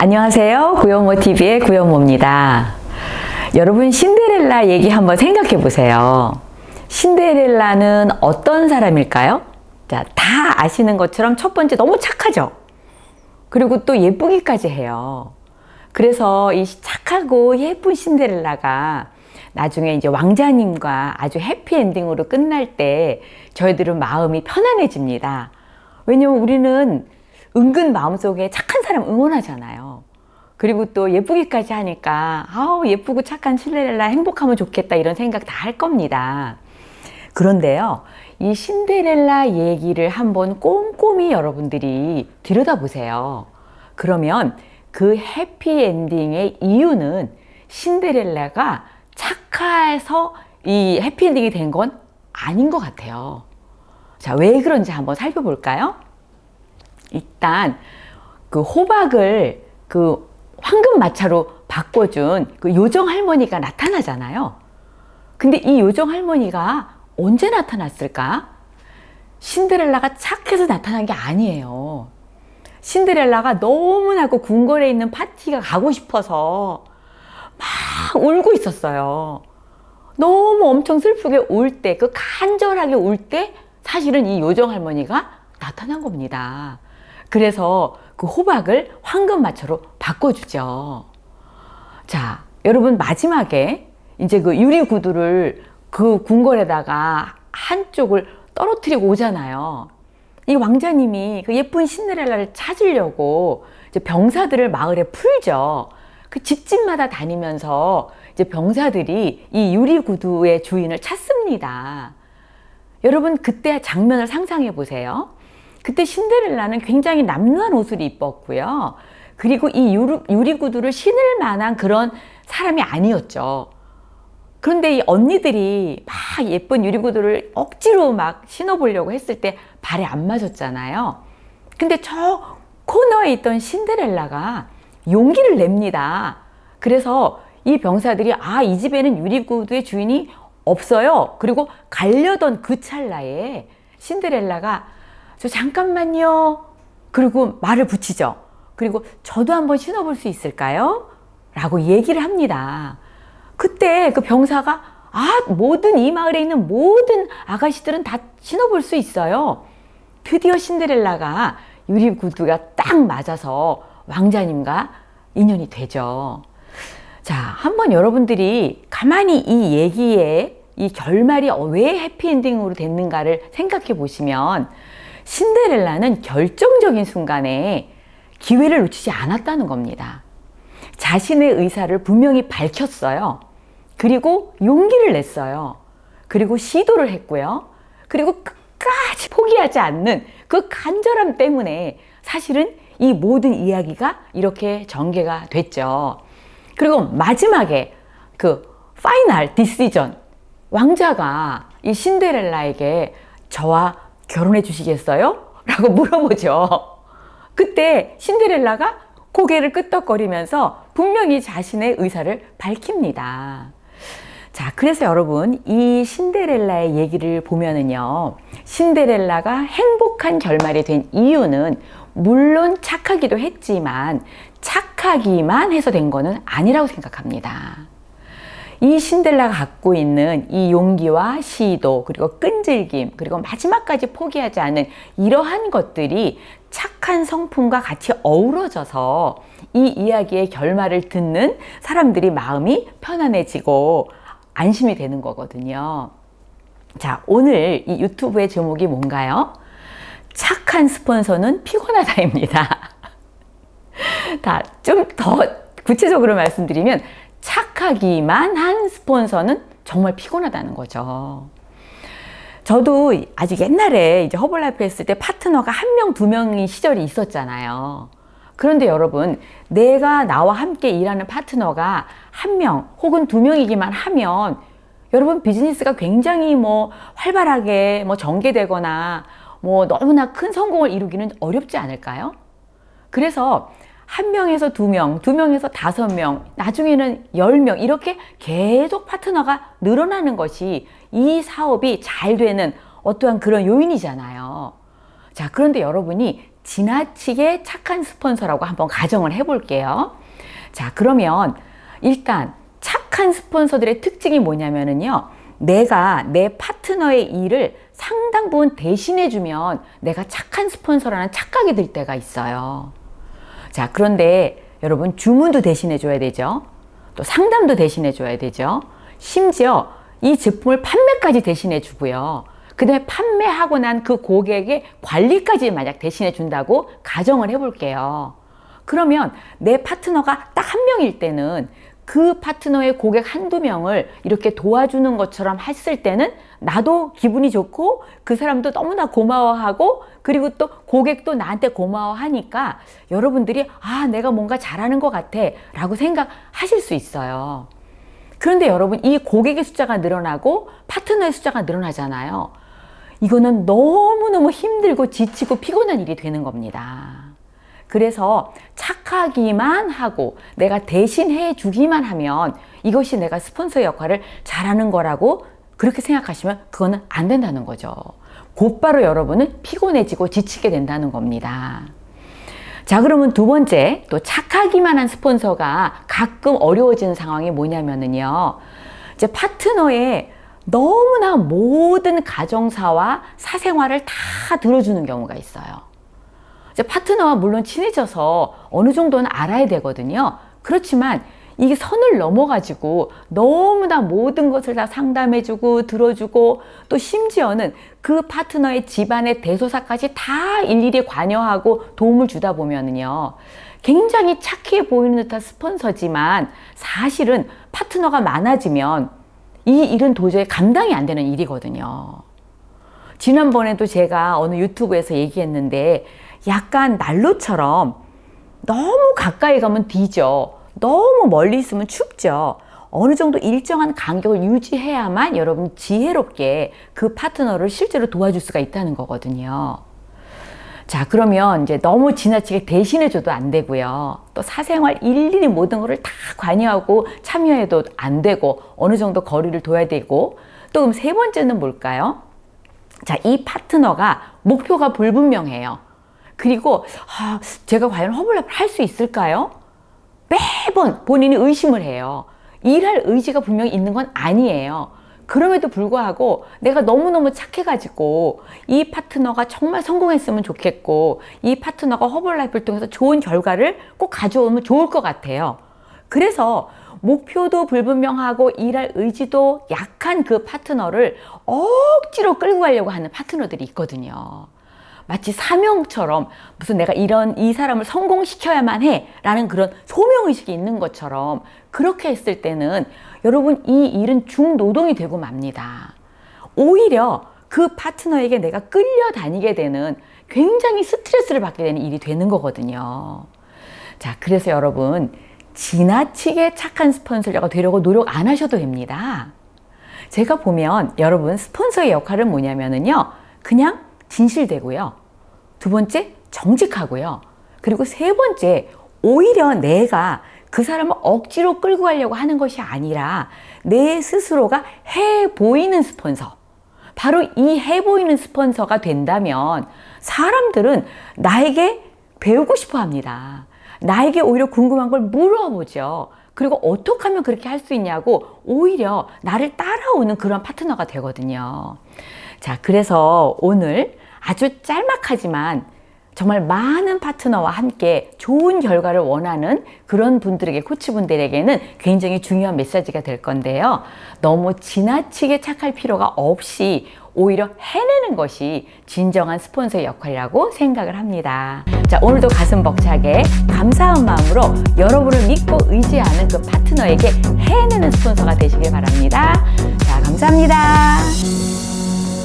안녕하세요. 구현모 TV의 구현모입니다. 여러분 신데렐라 얘기 한번 생각해 보세요. 신데렐라는 어떤 사람일까요? 자, 다 아시는 것처럼 첫 번째 너무 착하죠. 그리고 또 예쁘기까지 해요. 그래서 이 착하고 예쁜 신데렐라가 나중에 이제 왕자님과 아주 해피엔딩으로 끝날 때 저희들은 마음이 편안해집니다. 왜냐면 우리는 은근 마음속에 착한 사람 응원하잖아요. 그리고 또 예쁘기까지 하니까 아우 예쁘고 착한 신데렐라 행복하면 좋겠다 이런 생각 다 할 겁니다. 그런데요, 이 신데렐라 얘기를 한번 꼼꼼히 여러분들이 들여다보세요. 그러면 그 해피엔딩의 이유는 신데렐라가 착해서 이 해피엔딩이 된 건 아닌 것 같아요. 자, 왜 그런지 한번 살펴볼까요? 일단 그 호박을 그 황금 마차로 바꿔준 그 요정 할머니가 나타나잖아요. 근데 이 요정 할머니가 언제 나타났을까? 신데렐라가 착해서 나타난 게 아니에요. 신데렐라가 너무나고 궁궐에 있는 파티가 가고 싶어서 막 울고 있었어요. 너무 엄청 슬프게 울 때, 그 간절하게 울 때 사실은 이 요정 할머니가 나타난 겁니다. 그래서 그 호박을 황금마차로 바꿔주죠. 자, 여러분 마지막에 이제 그 유리 구두를 그 궁궐에다가 한쪽을 떨어뜨리고 오잖아요. 이 왕자님이 그 예쁜 신데렐라를 찾으려고 이제 병사들을 마을에 풀죠. 그 집집마다 다니면서 이제 병사들이 이 유리 구두의 주인을 찾습니다. 여러분 그때 장면을 상상해 보세요. 그때 신데렐라는 굉장히 남루한 옷을 입었고요. 그리고 이 유리, 유리 구두를 신을 만한 그런 사람이 아니었죠. 그런데 이 언니들이 막 예쁜 유리 구두를 억지로 막 신어보려고 했을 때 발에 안 맞았잖아요. 근데 저 코너에 있던 신데렐라가 용기를 냅니다. 그래서 이 병사들이 아, 이 집에는 유리 구두의 주인이 없어요. 그리고 가려던 그 찰나에 신데렐라가 저 잠깐만요. 그리고 말을 붙이죠. 그리고 저도 한번 신어볼 수 있을까요? 라고 얘기를 합니다. 그때 그 병사가 아, 모든 이 마을에 있는 모든 아가씨들은 다 신어볼 수 있어요. 드디어 신데렐라가 유리 구두가 딱 맞아서 왕자님과 인연이 되죠. 자, 한번 여러분들이 가만히 이 얘기의 이 결말이 왜 해피엔딩으로 됐는가를 생각해 보시면 신데렐라는 결정적인 순간에 기회를 놓치지 않았다는 겁니다. 자신의 의사를 분명히 밝혔어요. 그리고 용기를 냈어요. 그리고 시도를 했고요. 그리고 끝까지 포기하지 않는 그 간절함 때문에 사실은 이 모든 이야기가 이렇게 전개가 됐죠. 그리고 마지막에 그 파이널 디시전 왕자가 이 신데렐라에게 저와 결혼해 주시겠어요? 라고 물어보죠. 그때 신데렐라가 고개를 끄덕거리면서 분명히 자신의 의사를 밝힙니다. 자, 그래서 여러분, 이 신데렐라의 얘기를 보면은요, 신데렐라가 행복한 결말이 된 이유는 물론 착하기도 했지만 착하기만 해서 된 거는 아니라고 생각합니다. 이 신데렐라가 갖고 있는 이 용기와 시도 그리고 끈질김 그리고 마지막까지 포기하지 않는 이러한 것들이 착한 성품과 같이 어우러져서 이 이야기의 결말을 듣는 사람들이 마음이 편안해지고 안심이 되는 거거든요. 자, 오늘 이 유튜브의 제목이 뭔가요? 착한 스폰서는 피곤하다입니다. 다 좀 더 구체적으로 말씀드리면 착하기만 한 스폰서는 정말 피곤하다는 거죠. 저도 아직 옛날에 이제 허블라이프 했을 때 파트너가 한 명, 두 명의 시절이 있었잖아요. 그런데 여러분, 내가 나와 함께 일하는 파트너가 한 명 혹은 두 명이기만 하면 여러분 비즈니스가 굉장히 뭐 활발하게 뭐 전개되거나 뭐 너무나 큰 성공을 이루기는 어렵지 않을까요? 그래서 한 명에서 두 명, 두 명에서 다섯 명, 나중에는 열 명, 이렇게 계속 파트너가 늘어나는 것이 이 사업이 잘 되는 어떠한 그런 요인이잖아요. 자, 그런데 여러분이 지나치게 착한 스폰서라고 한번 가정을 해볼게요. 자, 그러면 일단 착한 스폰서들의 특징이 뭐냐면은요. 내가 내 파트너의 일을 상당 부분 대신해주면 내가 착한 스폰서라는 착각이 들 때가 있어요. 자, 그런데 여러분 주문도 대신해 줘야 되죠. 또 상담도 대신해 줘야 되죠. 심지어 이 제품을 판매까지 대신해 주고요. 그 다음에 판매하고 난 그 고객의 관리까지 만약 대신해 준다고 가정을 해볼게요. 그러면 내 파트너가 딱 한 명일 때는 그 파트너의 고객 한두 명을 이렇게 도와주는 것처럼 했을 때는 나도 기분이 좋고 그 사람도 너무나 고마워하고 그리고 또 고객도 나한테 고마워하니까 여러분들이 아, 내가 뭔가 잘하는 것 같아 라고 생각하실 수 있어요. 그런데 여러분 이 고객의 숫자가 늘어나고 파트너의 숫자가 늘어나잖아요. 이거는 너무너무 힘들고 지치고 피곤한 일이 되는 겁니다. 그래서 착하기만 하고 내가 대신 해 주기만 하면 이것이 내가 스폰서 역할을 잘하는 거라고 그렇게 생각하시면 그거는 안 된다는 거죠. 곧바로 여러분은 피곤해지고 지치게 된다는 겁니다. 자, 그러면 두 번째, 또 착하기만 한 스폰서가 가끔 어려워지는 상황이 뭐냐면은요. 이제 파트너의 너무나 모든 가정사와 사생활을 다 들어주는 경우가 있어요. 이제 파트너와 물론 친해져서 어느 정도는 알아야 되거든요. 그렇지만 이게 선을 넘어가지고 너무나 모든 것을 다 상담해주고 들어주고 또 심지어는 그 파트너의 집안의 대소사까지 다 일일이 관여하고 도움을 주다 보면은요. 굉장히 착해 보이는 듯한 스폰서지만 사실은 파트너가 많아지면 이 일은 도저히 감당이 안 되는 일이거든요. 지난번에도 제가 어느 유튜브에서 얘기했는데 약간 난로처럼 너무 가까이 가면 뒤져. 너무 멀리 있으면 춥죠. 어느 정도 일정한 간격을 유지해야만 여러분 지혜롭게 그 파트너를 실제로 도와줄 수가 있다는 거거든요. 자, 그러면 이제 너무 지나치게 대신해줘도 안 되고요. 또 사생활 일일이 모든 것을 다 관여하고 참여해도 안 되고 어느 정도 거리를 둬야 되고 또 그럼 세 번째는 뭘까요? 자, 이 파트너가 목표가 불분명해요. 그리고 아, 제가 과연 허블랩을 할 수 있을까요? 매번 본인이 의심을 해요. 일할 의지가 분명히 있는 건 아니에요. 그럼에도 불구하고 내가 너무너무 착해가지고 이 파트너가 정말 성공했으면 좋겠고 이 파트너가 허블라이프를 통해서 좋은 결과를 꼭 가져오면 좋을 것 같아요. 그래서 목표도 불분명하고 일할 의지도 약한 그 파트너를 억지로 끌고 가려고 하는 파트너들이 있거든요. 마치 사명처럼 무슨 내가 이런 이 사람을 성공시켜야만 해 라는 그런 소명 의식이 있는 것처럼 그렇게 했을 때는 여러분 이 일은 중노동이 되고 맙니다. 오히려 그 파트너에게 내가 끌려다니게 되는 굉장히 스트레스를 받게 되는 일이 되는 거거든요. 자, 그래서 여러분 지나치게 착한 스폰서가 되려고 노력 안 하셔도 됩니다. 제가 보면 여러분 스폰서의 역할은 뭐냐면은요. 그냥 진실되고요. 두 번째, 정직하고요. 그리고 세 번째, 오히려 내가 그 사람을 억지로 끌고 가려고 하는 것이 아니라 내 스스로가 해 보이는 스폰서. 바로 이 해 보이는 스폰서가 된다면 사람들은 나에게 배우고 싶어 합니다. 나에게 오히려 궁금한 걸 물어보죠. 그리고 어떻게 하면 그렇게 할 수 있냐고 오히려 나를 따라오는 그런 파트너가 되거든요. 자, 그래서 오늘 아주 짤막하지만 정말 많은 파트너와 함께 좋은 결과를 원하는 그런 분들에게, 코치분들에게는 굉장히 중요한 메시지가 될 건데요. 너무 지나치게 착할 필요가 없이 오히려 해내는 것이 진정한 스폰서의 역할이라고 생각을 합니다. 자, 오늘도 가슴 벅차게 감사한 마음으로 여러분을 믿고 의지하는 그 파트너에게 해내는 스폰서가 되시길 바랍니다. 자, 감사합니다.